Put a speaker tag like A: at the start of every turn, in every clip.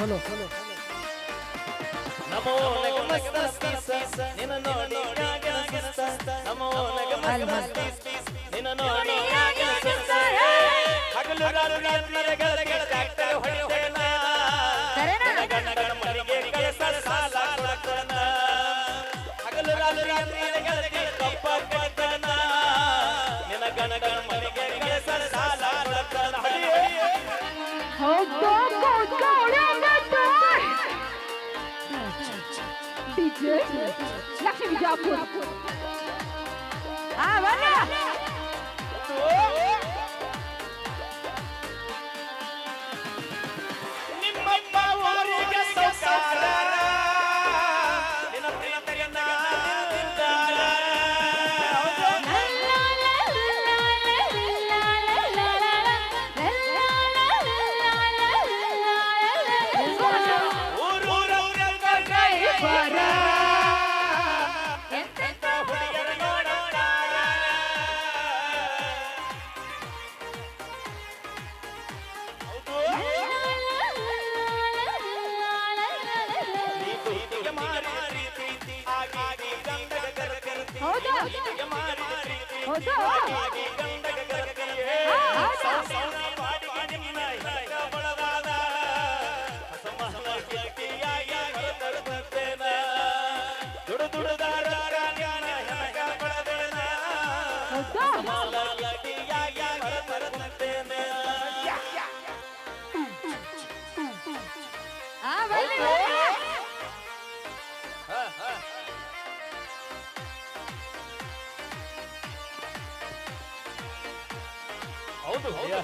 A: Hello.
B: ನಮೋ ನಗಮಸ್ತಸ್ತಿಸ್ ನಿನ್ನ ನೋಡಿ ನಮೋ ನಗಮಸ್ತಸ್ತಿಸ್ ನಿನ್ನ ನೋಡಿ DJ Lakshmi Japur. Ah, mana? Oh. ಹೌದು.
C: ಹೌದು
B: ಕುಡು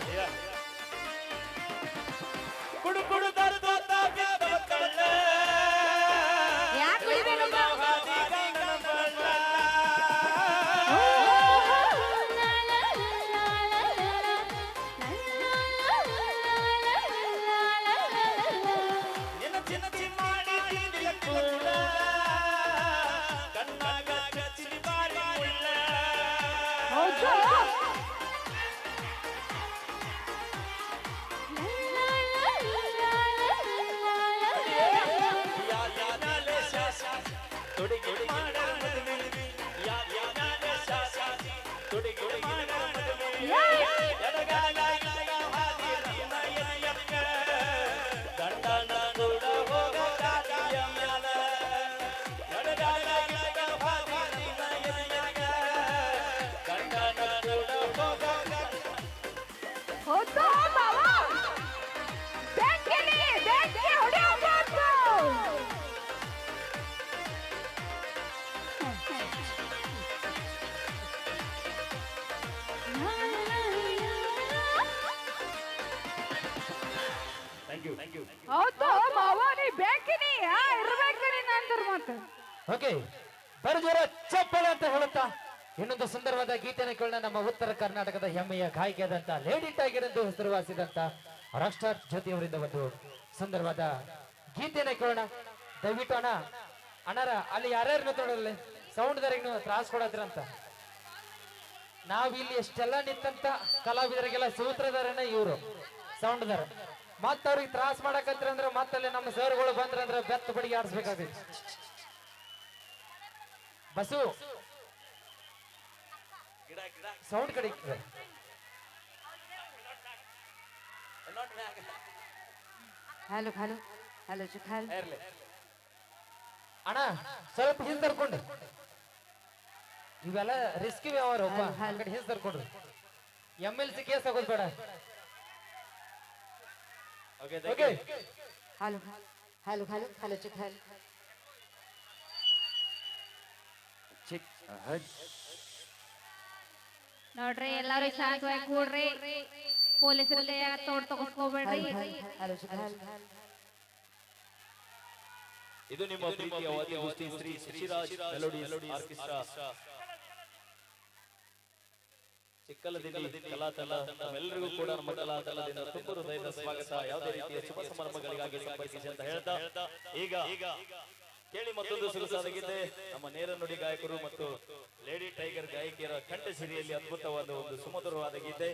A: ಓಕೆ ಬರಜೋರ ಚಪ್ಪಳ ಅಂತ ಹೇಳುತ್ತಾ ಇನ್ನೊಂದು ಸುಂದರವಾದ ಗೀತೆನ ಕೇಳೋಣ. ನಮ್ಮ ಉತ್ತರ ಕರ್ನಾಟಕದ ಹೆಮ್ಮೆಯ ಗಾಯಕಿಯಾದಂತ ಲೇಡಿ ಟೈಗರ್ ಎಂದು ಹೆಸರುವಾಸಿದಂತ ರಾಷ್ಟ್ರ ಜ್ಯೋತಿ ಅವರಿಂದ ಒಂದು ಸುಂದರವಾದ ಗೀತೆನ ಕೇಳೋಣ. ದಯವಿಟ್ಟು ಅಣ್ಣ, ಅಣ್ಣರ, ಅಲ್ಲಿ ಯಾರ್ಯಾರು ನಿಂತ್ಕೊಳ್ಳಲ್ಲಿ ಸೌಂಡ್ ದರಿಗೂ ತ್ರಾಸ್ ಕೊಡದ್ರಂತ ನಾವ್ ಇಲ್ಲಿ ಎಷ್ಟೆಲ್ಲ ನಿಂತಂತ ಕಲಾವಿದರಿಗೆಲ್ಲ ಸೂತ್ರಧಾರನ ಇವರು ಸೌಂಡ್ ದರ. ಮತ್ತವ್ರಿಗೆ ತ್ರಾಸ್ ಮಾಡಕತ್ರ ಅಂದ್ರೆ ಮತ್ತಲ್ಲಿ ನಮ್ಮ ಸರ್ಗಳು ಬಂದ್ರಂದ್ರೆ ಬೆತ್ತ ಬಡಿಗೆ ಆಡಿಸ್ಬೇಕಾಗೈತಿ ಬಸ್ಸು
B: ಗಿಡ ಗಿಡ
A: ಸೌಂಡ್ ಕಡೆ
C: ಹಲೋ ಹಲೋ. ಹಲೋ ಚುಖಾಲ್
B: ಇರ್ಲಿ
A: ಅಣ್ಣ ಸ್ವಲ್ಪ ಹಿಂದ್ ತರ್ಕೊಂಡು ಇವೆಲ್ಲ ರಿಸ್ಕಿ ವ್ಯವಹಾರ ಒಬ್ಬ
C: ಹಲ್- ಹಲ್.
A: ಆ ಕಡೆ ಹಿಂದ್ ತರ್ಕೊಂಡ್ರಿ. ಎಂ ಎಲ್ ಸಿ ಕೇಸ್ ಆಗೋದು ಬೇಡ.
B: Okay
A: okay
C: hello hello hello hello ಚುಖಾಲ್
D: ನೋಡ್ರಿ ಎಲ್ಲಾರು ಶಾಂತವಾಗಿ ಕೂಡ್ರಿ. ಪೊಲೀಸರ ತೋಟ ತೋಡ್ ತಗೋಸ್ಕೋಬೇಡ್ರಿ
C: ಹಲೋ
B: ಇದು ನಿಮ್ಮ ಪ್ರೀತಿಯ ವಾದ್ಯ ಗೋಷ್ಠಿ ಶ್ರೀ ಶಶಿರಾಜ್ ಮೆಲೋಡಿ ಆರ್ಕೆಸ್ಟ್ರಾ. ಚಿಕ್ಕಲದಿನಿ ಕಲಾತಲ ನಮ್ಮೆಲ್ಲರಿಗೂ ಕೂಡ ನಮ್ಮ ಕಲಾತಲದಿಂದ ತುಂಬ ಹೃದಯದ ಸ್ವಾಗತ. ಯಾವುದೇ ರೀತಿಯ ಶುಭ ಸಮಾರಂಭಗಳಿಗಾಗಿ ಸಂಪರ್ಕಿಸಿ ಅಂತ ಹೇಳ್ತಾ ಈಗ ಈಗ ಕೇಳಿ ಮತ್ತೊಂದು ಸೊಗಸಾದಗಿದೆ ನಮ್ಮ ನೇರ ನುಡಿ ಗಾಯಕರು ಮತ್ತು ಲೇಡಿ ಟೈಗರ್ ಗಾಯಕಿಯರ ಕಂಠ ಸಿರಿಯಲ್ಲಿ ಅದ್ಭುತವಾದ ಒಂದು ಸುಮಧುರವಾದ ಗೀತೆ.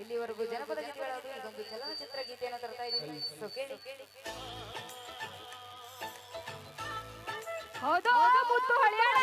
E: ಇಲ್ಲಿವರೆಗೂ ಜನಪದ ಗೀತೆಗಳಾದ್ರೂ ಇದೊಂದು ಚಲನಚಿತ್ರ ಗೀತೆಯನ್ನು ತರ್ತಾ ಇದ್ದೀವಿ ಕೇಳಿ.
C: ಹೌದು ಹೌದು ಮುತ್ತು ಹಳಿಯಾಣ.